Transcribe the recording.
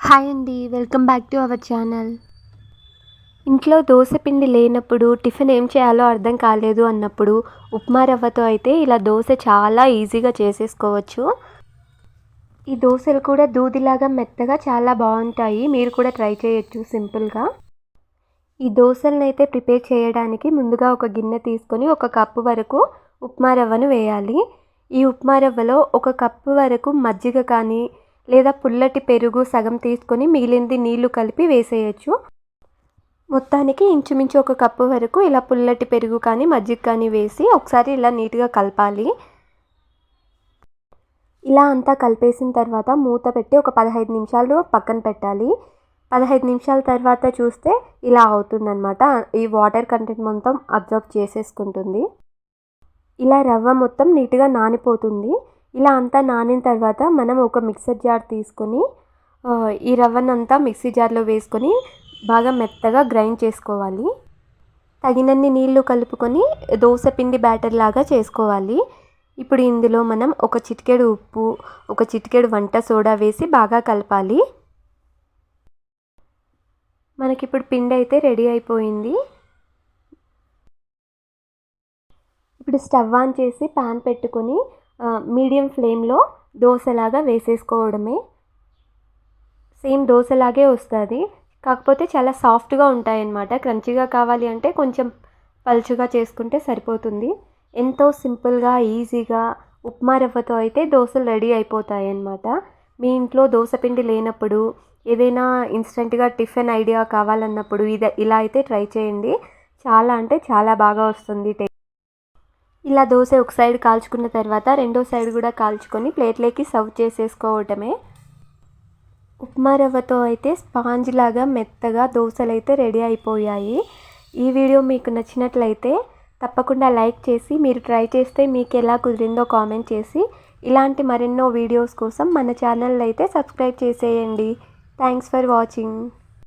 Hi అండి welcome back to our channel. ఇంట్లో దోశ పిండి లేనప్పుడు టిఫిన్ ఏం చేయాలో అర్థం కాలేదు అన్నప్పుడు ఉప్మా రవ్వతో అయితే ఇలా దోశ చాలా ఈజీగా చేసేసుకోవచ్చు. ఈ దోశలు కూడా దూదిలాగా మెత్తగా చాలా బాగుంటాయి. మీరు కూడా ట్రై చేయొచ్చు సింపుల్గా. ఈ దోశలను అయితే ప్రిపేర్ చేయడానికి ముందుగా ఒక గిన్నె తీసుకొని ఒక కప్పు వరకు ఉప్మా రవ్వను వేయాలి. ఈ ఉప్మా రవ్వలో ఒక కప్పు వరకు మజ్జిగ కానీ లేదా పుల్లటి పెరుగు సగం తీసుకొని మిగిలింది నీళ్ళు కలిపి వేసేయచ్చు. మొత్తానికి ఇంచుమించు ఒక కప్పు వరకు ఇలా పుల్లటి పెరుగు కానీ మజ్జిగ కానీ వేసి ఒకసారి ఇలా నీట్గా కలపాలి. ఇలా అంతా కలిపేసిన తర్వాత మూత పెట్టి ఒక పదహైదు నిమిషాలు పక్కన పెట్టాలి. పదహైదు నిమిషాల తర్వాత చూస్తే ఇలా అవుతుందన్నమాట. ఈ వాటర్ కంటెంట్ మొత్తం అబ్జర్వ్ చేసేసుకుంటుంది. ఇలా రవ్వ మొత్తం నీట్గా నానిపోతుంది. ఇలా అంతా నానిన తర్వాత మనం ఒక మిక్సర్ జార్ తీసుకొని ఈ రవ్వనంతా మిక్సీ జార్లో వేసుకొని బాగా మెత్తగా గ్రైండ్ చేసుకోవాలి. తగినన్ని నీళ్ళు కలుపుకొని దోశ పిండి బ్యాటర్ లాగా చేసుకోవాలి. ఇప్పుడు ఇందులో మనం ఒక చిటికెడు ఉప్పు ఒక చిటికెడు వంట సోడా వేసి బాగా కలపాలి. మనకిప్పుడు పిండి అయితే రెడీ అయిపోయింది. ఇప్పుడు స్టవ్ ఆన్ చేసి పాన్ పెట్టుకొని మీడియం ఫ్లేమ్లో దోశలాగా వేసేసుకోవడమే. సేమ్ దోశలాగే వస్తుంది. కాకపోతే చాలా సాఫ్ట్గా ఉంటాయన్నమాట. క్రంచిగా కావాలి అంటే కొంచెం పలుచుగా చేసుకుంటే సరిపోతుంది. ఎంతో సింపుల్గా ఈజీగా ఉప్మా రవ్వతో అయితే దోశలు రెడీ అయిపోతాయి అన్నమాట మీ ఇంట్లో దోశ పిండి లేనప్పుడు ఏదైనా ఇన్స్టెంట్గా టిఫిన్ ఐడియా కావాలన్నప్పుడు ఇది ఇలా అయితే ట్రై చేయండి. చాలా అంటే చాలా బాగా వస్తుంది ఇలా దోశ ఒక సైడ్ కాల్చుకున్న తర్వాత రెండో సైడ్ కూడా కాల్చుకొని ప్లేట్లోకి సర్వ్ చేసేసుకోవటమే. ఉప్మా రవ్వతో అయితే స్పాంజ్ లాగా మెత్తగా దోశలు అయితే రెడీ అయిపోయాయి. ఈ వీడియో మీకు నచ్చినట్లయితే తప్పకుండా లైక్ చేసి మీరు ట్రై చేస్తే మీకు ఎలా కుదిరిందో కామెంట్ చేసి ఇలాంటి మరెన్నో వీడియోస్ కోసం మన ఛానల్ అయితే సబ్స్క్రైబ్ చేసేయండి. Thanks for watching.